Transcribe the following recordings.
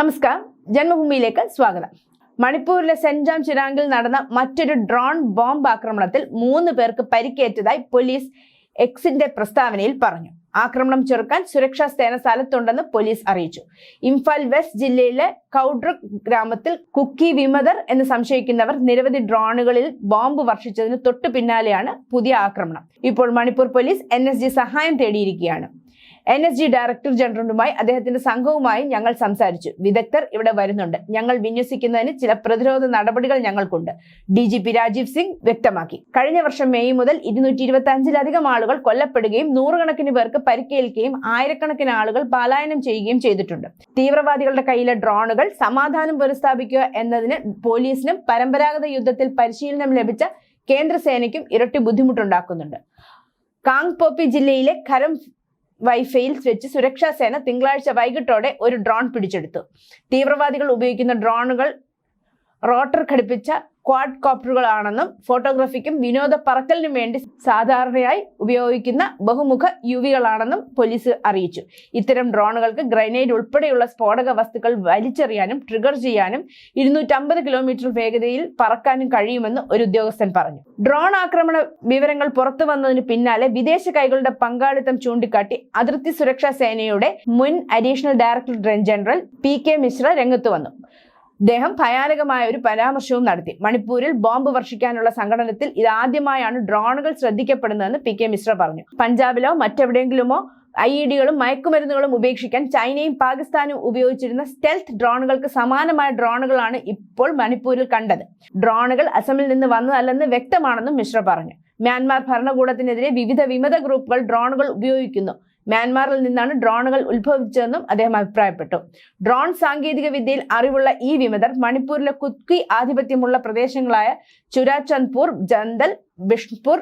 നമസ്കാരം. ജന്മഭൂമിയിലേക്ക് സ്വാഗതം. മണിപ്പൂരിലെ സെൻജാം ചിരാങ്കിൽ നടന്ന മറ്റൊരു ഡ്രോൺ ബോംബ് ആക്രമണത്തിൽ മൂന്ന് പേർക്ക് പരിക്കേറ്റതായി പോലീസ് എക്സിന്റെ പ്രസ്താവനയിൽ പറഞ്ഞു. ആക്രമണം ചെറുക്കാൻ സുരക്ഷാ സേന സ്ഥലത്തുണ്ടെന്ന് പോലീസ് അറിയിച്ചു. ഇംഫാൽ വെസ്റ്റ് ജില്ലയിലെ കൗഡ്രക് ഗ്രാമത്തിൽ കുക്കി വിമതർ എന്ന് സംശയിക്കുന്നവർ നിരവധി ഡ്രോണുകളിൽ ബോംബ് വർഷിച്ചതിന് തൊട്ടു പിന്നാലെയാണ് പുതിയ ആക്രമണം. ഇപ്പോൾ മണിപ്പൂർ പോലീസ് എൻ സഹായം തേടിയിരിക്കുകയാണ്. എൻ എസ് ജി ഡയറക്ടർ ജനറലുമായി അദ്ദേഹത്തിന്റെ സംഘവുമായി ഞങ്ങൾ സംസാരിച്ചു. വിദഗ്ധർ ഇവിടെ വരുന്നുണ്ട്. ഞങ്ങൾ വിന്യസിക്കുന്നതിന് ചില പ്രതിരോധ നടപടികൾ ഞങ്ങൾക്കുണ്ട്. D G P Rajiv Singh വ്യക്തമാക്കി. കഴിഞ്ഞ വർഷം മെയ് മുതൽ ഇരുന്നൂറ്റി ഇരുപത്തി അഞ്ചിലധികം ആളുകൾ കൊല്ലപ്പെടുകയും നൂറുകണക്കിന് പേർക്ക് പരിക്കേൽക്കുകയും ആയിരക്കണക്കിന് ആളുകൾ പലായനം ചെയ്യുകയും ചെയ്തിട്ടുണ്ട്. തീവ്രവാദികളുടെ കയ്യിലെ ഡ്രോണുകൾ സമാധാനം പുനഃസ്ഥാപിക്കുക എന്നതിന് പോലീസിനും പരമ്പരാഗത യുദ്ധത്തിൽ പരിശീലനം ലഭിച്ച കേന്ദ്രസേനയ്ക്കും ഇരട്ടി ബുദ്ധിമുട്ടുണ്ടാക്കുന്നുണ്ട്. കാങ് പോപ്പി ജില്ലയിലെ ഖരം വൈഫൈയിൽ വെച്ച് സുരക്ഷാ സേന തിങ്കളാഴ്ച വൈകിട്ടോടെ ഒരു ഡ്രോൺ പിടിച്ചെടുത്തു. തീവ്രവാദികൾ ഉപയോഗിക്കുന്ന ഡ്രോണുകൾ റോട്ടർ ഘടിപ്പിച്ച ക്വാഡ് കോപ്റ്ററുകളാണെന്നും ഫോട്ടോഗ്രാഫിക്കും വിനോദ പറക്കലിനും വേണ്ടി സാധാരണയായി ഉപയോഗിക്കുന്ന ബഹുമുഖ യുവികളാണെന്നും പോലീസ് അറിയിച്ചു. ഇത്തരം ഡ്രോണുകൾക്ക് ഗ്രനേഡ് ഉൾപ്പെടെയുള്ള സ്ഫോടക വസ്തുക്കൾ വലിച്ചെറിയാനും ട്രിഗർ ചെയ്യാനും ഇരുന്നൂറ്റമ്പത് കിലോമീറ്റർ വേഗതയിൽ പറക്കാനും കഴിയുമെന്ന് ഒരു ഉദ്യോഗസ്ഥൻ പറഞ്ഞു. ഡ്രോൺ ആക്രമണ വിവരങ്ങൾ പുറത്തു വന്നതിന് പിന്നാലെ വിദേശ കൈകളുടെ പങ്കാളിത്തം ചൂണ്ടിക്കാട്ടി അതിർത്തി സുരക്ഷാ സേനയുടെ മുൻ additional director general P K Mishra രംഗത്ത് വന്നു. അദ്ദേഹം ഭയാനകമായ ഒരു പരാമർശവും നടത്തി. മണിപ്പൂരിൽ ബോംബ് വർഷിക്കാനുള്ള സംഘടനത്തിൽ ഇതാദ്യമായാണ് ഡ്രോണുകൾ ശ്രദ്ധിക്കപ്പെടുന്നതെന്ന് പി കെ മിശ്ര പറഞ്ഞു. പഞ്ചാബിലോ മറ്റെവിടെയെങ്കിലുമോ ഐ ഇ ഡികളും മയക്കുമരുന്നുകളും ഉപേക്ഷിക്കാൻ ചൈനയും പാകിസ്ഥാനും ഉപയോഗിച്ചിരുന്ന സ്റ്റെൽത്ത് ഡ്രോണുകൾക്ക് സമാനമായ ഡ്രോണുകളാണ് ഇപ്പോൾ മണിപ്പൂരിൽ കണ്ടത്. ഡ്രോണുകൾ അസമിൽ നിന്ന് വന്നതല്ലെന്ന് വ്യക്തമാണെന്നും മിശ്ര പറഞ്ഞു. മ്യാൻമാർ ഭരണകൂടത്തിനെതിരെ വിവിധ വിമത ഗ്രൂപ്പുകൾ ഡ്രോണുകൾ ഉപയോഗിക്കുന്നു. മ്യാൻമാറിൽ നിന്നാണ് ഡ്രോണുകൾ ഉത്ഭവിച്ചതെന്നും അദ്ദേഹം അഭിപ്രായപ്പെട്ടു. ഡ്രോൺ സാങ്കേതിക വിദ്യയിൽ അറിവുള്ള ഈ വിമതർ മണിപ്പൂരിലെ കുത്കി ആധിപത്യമുള്ള പ്രദേശങ്ങളായ ചുരാചന്ദ്പൂർ ജന്തൽ ബിഷ്പൂർ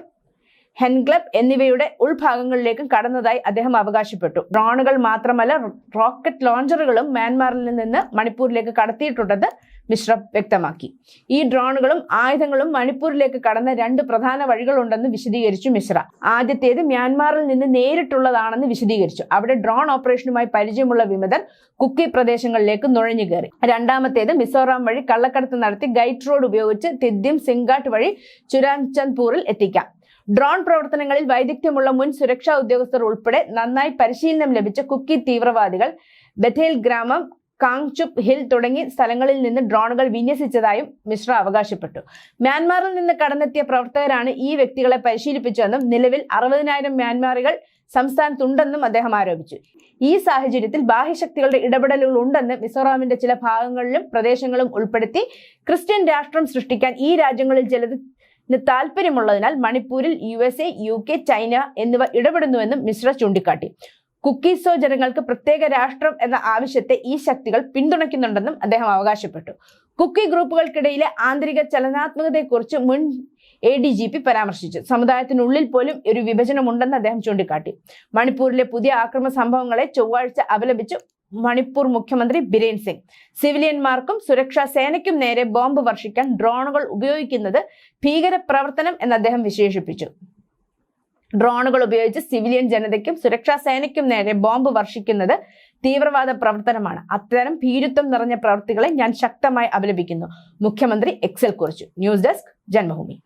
ഹെൻഗ്ലബ് എന്നിവയുടെ ഉൾഭാഗങ്ങളിലേക്കും കടന്നതായി അദ്ദേഹം അവകാശപ്പെട്ടു. ഡ്രോണുകൾ മാത്രമല്ല റോക്കറ്റ് ലോഞ്ചറുകളും മ്യാൻമാറിൽ നിന്ന് മണിപ്പൂരിലേക്ക് കടത്തിയിട്ടുണ്ടെന്ന് മിശ്ര വ്യക്തമാക്കി. ഈ ഡ്രോണുകളും ആയുധങ്ങളും മണിപ്പൂരിലേക്ക് കടന്ന രണ്ട് പ്രധാന വഴികളുണ്ടെന്ന് വിശദീകരിച്ചു മിശ്ര. ആദ്യത്തേത് മ്യാൻമാറിൽ നിന്ന് നേരിട്ടുള്ളതാണെന്ന് വിശദീകരിച്ചു. അവിടെ ഡ്രോൺ ഓപ്പറേഷനുമായി പരിചയമുള്ള വിമതർ കുക്കി പ്രദേശങ്ങളിലേക്ക് നുഴഞ്ഞു കയറി. രണ്ടാമത്തേത് മിസോറാം വഴി കള്ളക്കടത്ത് നടത്തി ഗൈറ്റ് റോഡ് ഉപയോഗിച്ച് തിദ്യം സിംഗാട്ട് വഴി ചുരാൻചന്ദ്പൂരിൽ എത്തിക്കാം. ഡ്രോൺ പ്രവർത്തനങ്ങളിൽ വൈദഗ്ധ്യമുള്ള മുൻ സുരക്ഷാ ഉദ്യോഗസ്ഥർ ഉൾപ്പെടെ നന്നായി പരിശീലനം ലഭിച്ച കുക്കി തീവ്രവാദികൾ ബഥേൽ ഗ്രാമം കാങ്ചുപ് ഹിൽ തുടങ്ങി സ്ഥലങ്ങളിൽ നിന്ന് ഡ്രോണുകൾ വിന്യസിച്ചതായും മിശ്ര അവകാശപ്പെട്ടു. മ്യാൻമാറിൽ നിന്ന് കടന്നെത്തിയ പ്രവർത്തകരാണ് ഈ വ്യക്തികളെ പരിശീലിപ്പിച്ചതെന്നും നിലവിൽ അറുപതിനായിരം മ്യാൻമാറുകൾ സംസ്ഥാനത്തുണ്ടെന്നും അദ്ദേഹം ആരോപിച്ചു. ഈ സാഹചര്യത്തിൽ ബാഹ്യശക്തികളുടെ ഇടപെടലുകൾ ഉണ്ടെന്ന് മിസോറാമിന്റെ ചില ഭാഗങ്ങളിലും പ്രദേശങ്ങളും ഉൾപ്പെടുത്തി ക്രിസ്ത്യൻ രാഷ്ട്രം സൃഷ്ടിക്കാൻ ഈ രാജ്യങ്ങളിൽ ചിലത് താല്പര്യമുള്ളതിനാൽ മണിപ്പൂരിൽ U S A U K China എന്നിവ ഇടപെടുന്നുവെന്നും മിശ്ര ചൂണ്ടിക്കാട്ടി. കുക്കീസോ ജനങ്ങൾക്ക് പ്രത്യേക രാഷ്ട്രം എന്ന ആവശ്യത്തെ ഈ ശക്തികൾ പിന്തുണയ്ക്കുന്നുണ്ടെന്നും അദ്ദേഹം അവകാശപ്പെട്ടു. കുക്കി ഗ്രൂപ്പുകൾക്കിടയിലെ ആന്തരിക ചലനാത്മകതയെക്കുറിച്ച് മുൻ എ ഡി ജി പി പരാമർശിച്ചു. സമുദായത്തിനുള്ളിൽ പോലും ഒരു വിഭജനമുണ്ടെന്ന് അദ്ദേഹം ചൂണ്ടിക്കാട്ടി. മണിപ്പൂരിലെ പുതിയ ആക്രമ സംഭവങ്ങളെ ചൊവ്വാഴ്ച അപലപിച്ചു മണിപ്പൂർ മുഖ്യമന്ത്രി ബിരേൻ സിംഗ്. സിവിലിയന്മാർക്കും സുരക്ഷാ സേനയ്ക്കും നേരെ ബോംബ് വർഷിക്കാൻ ഡ്രോണുകൾ ഉപയോഗിക്കുന്നത് ഭീകര പ്രവർത്തനം എന്ന് അദ്ദേഹം വിശേഷിപ്പിച്ചു. ഡ്രോണുകൾ ഉപയോഗിച്ച് സിവിലിയൻ ജനതയ്ക്കും സുരക്ഷാ സേനയ്ക്കും നേരെ ബോംബ് വർഷിക്കുന്നത് തീവ്രവാദ പ്രവർത്തനമാണ്. അത്തരം ഭീരുത്വം നിറഞ്ഞ പ്രവൃത്തികളെ ഞാൻ ശക്തമായി അപലപിക്കുന്നു. മുഖ്യമന്ത്രി എക്സൽ കുറിച്ചു. News desk Janmabhumi.